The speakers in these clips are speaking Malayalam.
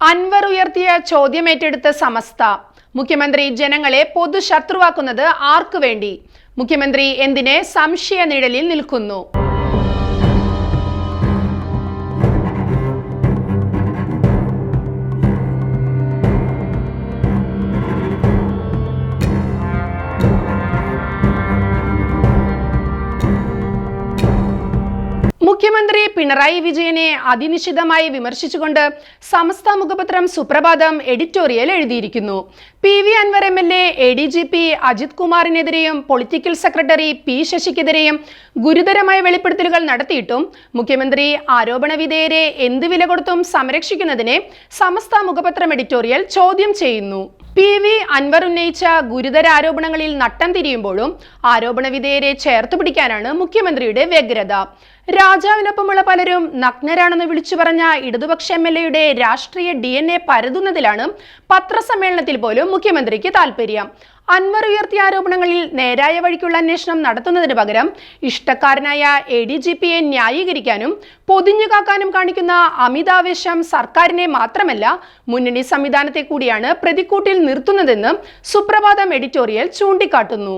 അൻവർ ഉയർത്തിയ ചോദ്യമേറ്റെടുത്ത സമസ്ത. മുഖ്യമന്ത്രി ജനങ്ങളെ പൊതുശത്രുവാക്കുന്നത് ആർക്കു വേണ്ടി മുഖ്യമന്ത്രി എന്തിനെ സംശയ നിഴലിൽ നിൽക്കുന്നു? മുഖ്യമന്ത്രി പിണറായി വിജയനെ അതിനിശിതമായി വിമർശിച്ചുകൊണ്ട് സമസ്ത മുഖപത്രം സുപ്രഭാതം എഡിറ്റോറിയൽ എഴുതിയിരിക്കുന്നു. P V Anvar M L A A D G P Ajith കുമാറിനെതിരെയും political secretary P ശശിക്കെതിരെയും ഗുരുതരമായ വെളിപ്പെടുത്തലുകൾ നടത്തിയിട്ടും മുഖ്യമന്ത്രി ആരോപണ വിധേയരെ എന്ത് വില കൊടുത്തും സംരക്ഷിക്കുന്നതിനെ സമസ്ത മുഖപത്രം എഡിറ്റോറിയൽ ചോദ്യം ചെയ്യുന്നു. പി വി അൻവർ ഉന്നയിച്ച ഗുരുതര ആരോപണങ്ങളിൽ നട്ടം തിരിയുമ്പോഴും ആരോപണ വിധേയരെ ചേർത്ത് പിടിക്കാനാണ് മുഖ്യമന്ത്രിയുടെ വ്യഗ്രത. രാജാവിനൊപ്പമുള്ള പലരും നഗ്നരാണെന്ന് വിളിച്ചു പറഞ്ഞ ഇടതുപക്ഷ എം എൽ എയുടെ രാഷ്ട്രീയ ഡി എൻ എ പരതുന്നതിലാണ് പത്രസമ്മേളനത്തിൽ പോലും മുഖ്യമന്ത്രിക്ക് താല്പര്യം അൻവർ ഉയർത്തിയ ആരോപണങ്ങളിൽ നേരായ വഴിക്കുള്ള അന്വേഷണം നടത്തുന്നതിന് പകരം ഇഷ്ടക്കാരനായ എ ഡി ജി പിയെ ന്യായീകരിക്കാനും പൊതിഞ്ഞുകാക്കാനും കാണിക്കുന്ന അമിതാവേശം സർക്കാരിനെ മാത്രമല്ല മുന്നണി സംവിധാനത്തെ കൂടിയാണ് പ്രതിക്കൂട്ടിൽ നിർത്തുന്നതെന്ന് സുപ്രഭാതം എഡിറ്റോറിയൽ ചൂണ്ടിക്കാട്ടുന്നു.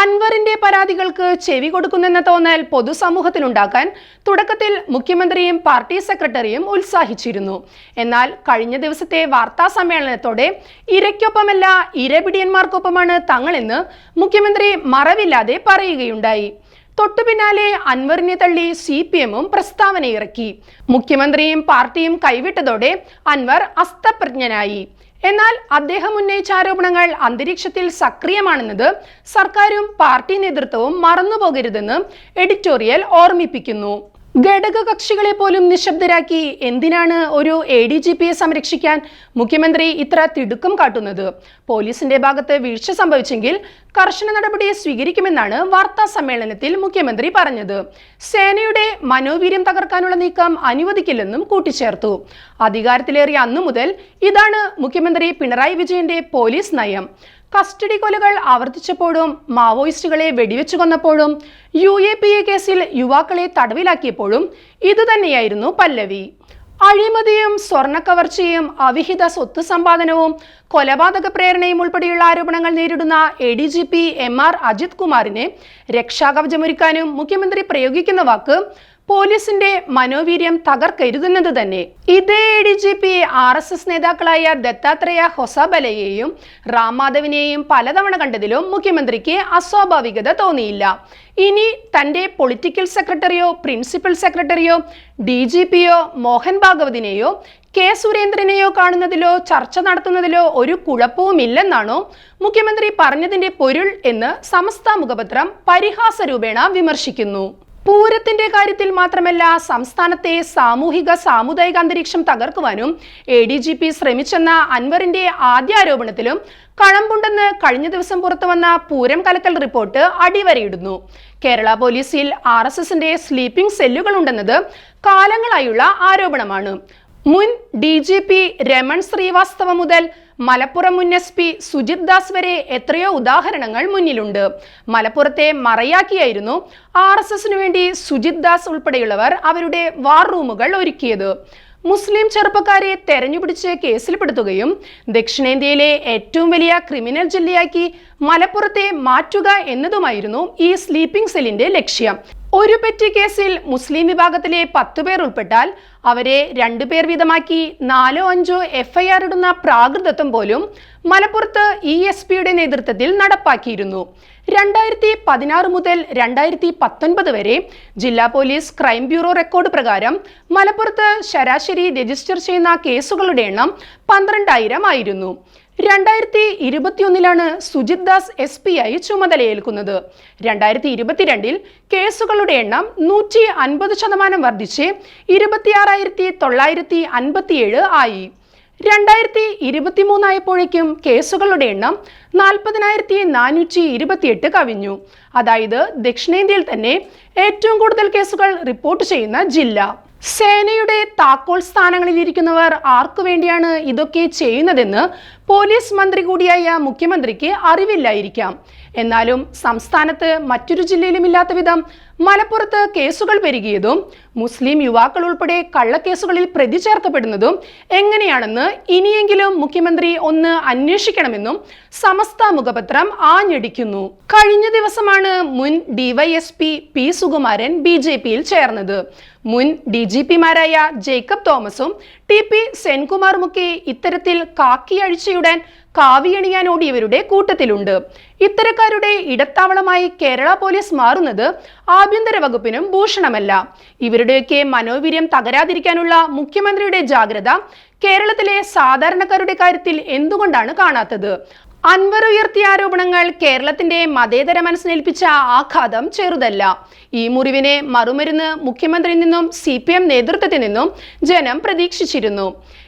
അൻവറിന്റെ പരാതികൾക്ക് ചെവി കൊടുക്കുന്നെന്ന തോന്നൽ പൊതുസമൂഹത്തിലുണ്ടാക്കാൻ തുടക്കത്തിൽ മുഖ്യമന്ത്രിയും പാർട്ടി സെക്രട്ടറിയും ഉത്സാഹിച്ചിരുന്നു. എന്നാൽ കഴിഞ്ഞ ദിവസത്തെ വാർത്താ സമ്മേളനത്തോടെ ഇരയ്ക്കൊപ്പമല്ല ഇരപിടിയന്മാർക്കൊപ്പമാണ് തങ്ങളെന്ന് മുഖ്യമന്ത്രി മറവില്ലാതെ പറയുകയുണ്ടായി. തൊട്ടു പിന്നാലെ അൻവറിനെ തള്ളി സി പി എമ്മും പ്രസ്താവന ഇറക്കി മുഖ്യമന്ത്രിയും പാർട്ടിയും കൈവിട്ടതോടെ അൻവർ അസ്തപ്രജ്ഞനായി. എന്നാൽ അദ്ദേഹം ഉന്നയിച്ച ആരോപണങ്ങൾ അന്തരീക്ഷത്തിൽ സക്രിയമാണെന്നത് സർക്കാരും പാർട്ടി നേതൃത്വവും മറന്നുപോകരുതെന്ന് എഡിറ്റോറിയൽ ഓർമ്മിപ്പിക്കുന്നു. ഘടകകക്ഷികളെ പോലും നിശബ്ദരാക്കി എന്തിനാണ് ഒരു എ ഡി ജി പിയെ സംരക്ഷിക്കാൻ മുഖ്യമന്ത്രി ഇത്ര തിടുക്കം കാട്ടുന്നത്? പോലീസിന്റെ ഭാഗത്ത് വീഴ്ച സംഭവിച്ചെങ്കിൽ കർശന നടപടി സ്വീകരിക്കുമെന്നാണ് വാർത്താ സമ്മേളനത്തിൽ മുഖ്യമന്ത്രി പറഞ്ഞത്. സേനയുടെ മനോവീര്യം തകർക്കാനുള്ള നീക്കം അനുവദിക്കില്ലെന്നും കൂട്ടിച്ചേർത്തു. അധികാരത്തിലേറിയ അന്നു മുതൽ ഇതാണ് മുഖ്യമന്ത്രി പിണറായി വിജയന്റെ പോലീസ് നയം. കസ്റ്റഡി കൊലകൾ ആവർത്തിച്ചപ്പോഴും മാവോയിസ്റ്റുകളെ വെടിവെച്ചു കൊന്നപ്പോഴും യു എ പി എ കേസിൽ യുവാക്കളെ തടവിലാക്കിയപ്പോഴും ഇതുതന്നെയായിരുന്നു പല്ലവി. അഴിമതിയും സ്വർണക്കവർച്ചയും അവിഹിത സ്വത്ത് സമ്പാദനവും കൊലപാതക പ്രേരണയും ഉൾപ്പെടെയുള്ള ആരോപണങ്ങൾ നേരിടുന്ന A D G P M R Ajith കുമാറിനെ രക്ഷാകവചമൊരുക്കാനും മുഖ്യമന്ത്രി പ്രയോഗിക്കുന്ന വാക്ക് പോലീസിന്റെ മനോവീര്യം തകർക്കരുതെന്നത് തന്നെ. ഇതേ A D G P R S S നേതാക്കളായ ദത്താത്രേയ ഹൊസബലയെയും റാംമാധവിനെയും പലതവണ കണ്ടതിലും മുഖ്യമന്ത്രിക്ക് അസ്വാഭാവികത തോന്നിയില്ല. ഇനി തന്റെ പൊളിറ്റിക്കൽ സെക്രട്ടറിയോ പ്രിൻസിപ്പൽ സെക്രട്ടറിയോ ഡി ജി പിയോ മോഹൻ ഭാഗവതിനെയോ കെ സുരേന്ദ്രനെയോ കാണുന്നതിലോ ചർച്ച നടത്തുന്നതിലോ ഒരു കുഴപ്പവുമില്ലെന്നാണോ മുഖ്യമന്ത്രി പറഞ്ഞതിന്റെ പൊരുൾ എന്ന് സമസ്ത മുഖപത്രം പരിഹാസ രൂപേണ വിമർശിക്കുന്നു. പൂരത്തിന്റെ കാര്യത്തിൽ മാത്രമല്ല സംസ്ഥാനത്തെ സാമൂഹിക സാമുദായിക അന്തരീക്ഷം തകർക്കുവാനും എ ഡി ജി പി ശ്രമിച്ചെന്ന അൻവറിന്റെ ആദ്യ ആരോപണത്തിലും കഴമ്പുണ്ടെന്ന് കഴിഞ്ഞ ദിവസം പുറത്തുവന്ന പൂരം കലക്കൽ റിപ്പോർട്ട് അടിവരയിടുന്നു. കേരള പോലീസിൽ ആർ എസ് എസിന്റെ സ്ലീപ്പിംഗ് സെല്ലുകൾ ഉണ്ടെന്നത് കാലങ്ങളായുള്ള ആരോപണമാണ്. മുൻ D G P Raman Srivastava മുതൽ മലപ്പുറം മുൻ എസ് പി സുജിത് ദാസ് വരെ എത്രയോ ഉദാഹരണങ്ങൾ മുന്നിലുണ്ട്. മലപ്പുറത്തെ മറയാക്കിയായിരുന്നു ആർ എസ് എസിനു വേണ്ടി സുജിത് ദാസ് ഉൾപ്പെടെയുള്ളവർ അവരുടെ വാർ റൂമുകൾ ഒരുക്കിയത്. മുസ്ലിം ചെറുപ്പക്കാരെ തെരഞ്ഞുപിടിച്ച് കേസിൽപ്പെടുത്തുകയും ദക്ഷിണേന്ത്യയിലെ ഏറ്റവും വലിയ ക്രിമിനൽ ജില്ലയാക്കി മലപ്പുറത്തെ മാറ്റുക എന്നതുമായിരുന്നു ഈ സ്ലീപ്പിംഗ് സെല്ലിന്റെ ലക്ഷ്യം. ഒരു പെറ്റി കേസിൽ മുസ്ലിം വിഭാഗത്തിലെ പത്തുപേർ ഉൾപ്പെട്ടാൽ അവരെ രണ്ടുപേർ വീതമാക്കി നാലോ അഞ്ചോ എഫ്ഐആർ ഇടുന്ന പ്രാകൃതത്വം പോലും മലപ്പുറത്ത് ഇ എസ് പിയുടെ നേതൃത്വത്തിൽ നടപ്പാക്കിയിരുന്നു. രണ്ടായിരത്തി പതിനാറ് മുതൽ രണ്ടായിരത്തി പത്തൊൻപത് വരെ ജില്ലാ പോലീസ് ക്രൈം ബ്യൂറോ റെക്കോർഡ് പ്രകാരം മലപ്പുറത്ത് ശരാശരി രജിസ്റ്റർ ചെയ്യുന്ന കേസുകളുടെ എണ്ണം പന്ത്രണ്ടായിരം ആയിരുന്നു. രണ്ടായിരത്തി ഇരുപത്തിയൊന്നിലാണ് സുജിത് ദാസ് എസ് പി ആയി ചുമതലയേൽക്കുന്നത്. രണ്ടായിരത്തി ഇരുപത്തിരണ്ടിൽ കേസുകളുടെ എണ്ണം നൂറ്റി അൻപത് ശതമാനം വർദ്ധിച്ച് ഇരുപത്തിയാറായിരത്തി തൊള്ളായിരത്തി അൻപത്തിയേഴ് ആയി. രണ്ടായിരത്തി ഇരുപത്തി മൂന്നായപ്പോഴേക്കും കേസുകളുടെ എണ്ണം നാൽപ്പതിനായിരത്തി നാനൂറ്റി ഇരുപത്തിയെട്ട് കവിഞ്ഞു. അതായത് ദക്ഷിണേന്ത്യയിൽ തന്നെ ഏറ്റവും കൂടുതൽ കേസുകൾ റിപ്പോർട്ട് ചെയ്യുന്ന ജില്ല. സേനയുടെ താക്കോൽ സ്ഥാനങ്ങളിലിരിക്കുന്നവർ ആർക്കു വേണ്ടിയാണ് ഇതൊക്കെ ചെയ്യുന്നതെന്ന് പോലീസ് മന്ത്രി കൂടിയായ മുഖ്യമന്ത്രിക്ക് അറിവില്ലായിരിക്കാം. എന്നാലും സംസ്ഥാനത്ത് മറ്റൊരു ജില്ലയിലും ഇല്ലാത്ത വിധം മലപ്പുറത്ത് കേസുകൾ പെരുകിയതും മുസ്ലിം യുവാക്കൾ ഉൾപ്പെടെ കള്ളക്കേസുകളിൽ പ്രതി ചേർക്കപ്പെടുന്നതും എങ്ങനെയാണെന്ന് ഇനിയെങ്കിലും മുഖ്യമന്ത്രി ഒന്ന് അന്വേഷിക്കണമെന്നും സമസ്ത മുഖപത്രം ആഞ്ഞടിക്കുന്നു. കഴിഞ്ഞ ദിവസമാണ് മുൻ DYSP P Sukumaran B J പിയിൽ ചേർന്നത്. മുൻ ഡി ജി പിമാരായ ജേക്കബ് തോമസും ടി പി സെൻകുമാറുമൊക്കെ ഇത്തരത്തിൽ കാക്കി അഴിച്ചയുടൻ കാവിയണിയാൻ ഓടിയവരുടെ കൂട്ടത്തിലുണ്ട്. ഇത്തരക്കാരുടെ ഇടത്താവളമായി കേരള പോലീസ് മാറുന്നത് ആഭ്യന്തര വകുപ്പിനും ഭൂഷണമല്ല. ഇവരുടെയൊക്കെ മനോവീര്യം തകരാതിരിക്കാനുള്ള മുഖ്യമന്ത്രിയുടെ ജാഗ്രത കേരളത്തിലെ സാധാരണക്കാരുടെ കാര്യത്തിൽ എന്തുകൊണ്ടാണ് കാണാത്തത്? അൻവർ ഉയർത്തിയ ആരോപണങ്ങൾ കേരളത്തിന്റെ മതേതര മനസ്സിനേൽപ്പിച്ച ആഘാതം ചെറുതല്ല. ഈ മുറിവിനെ മറുമരുന്ന് മുഖ്യമന്ത്രിയിൽ നിന്നും സി പി എം നേതൃത്വത്തിൽ നിന്നും ജനം പ്രതീക്ഷിച്ചിരുന്നു.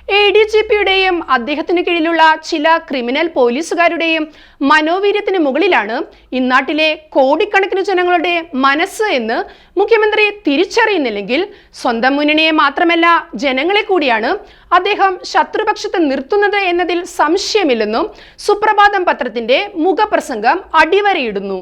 എ ഡി ജി പിയുടെയും അദ്ദേഹത്തിന് കീഴിലുള്ള ചില ക്രിമിനൽ പോലീസുകാരുടെയും മനോവീര്യത്തിന് മുകളിലാണ് ഇന്നാട്ടിലെ കോടിക്കണക്കിന് ജനങ്ങളുടെ മനസ്സ് എന്ന് മുഖ്യമന്ത്രി തിരിച്ചറിയുന്നില്ലെങ്കിൽ സ്വന്തം മുന്നണിയെ മാത്രമല്ല ജനങ്ങളെ കൂടിയാണ് അദ്ദേഹം ശത്രുപക്ഷത്ത് നിർത്തുന്നത് എന്നതിൽ സംശയമില്ലെന്നും സുപ്രഭാതം പത്രത്തിന്റെ മുഖപ്രസംഗം അടിവരയിടുന്നു.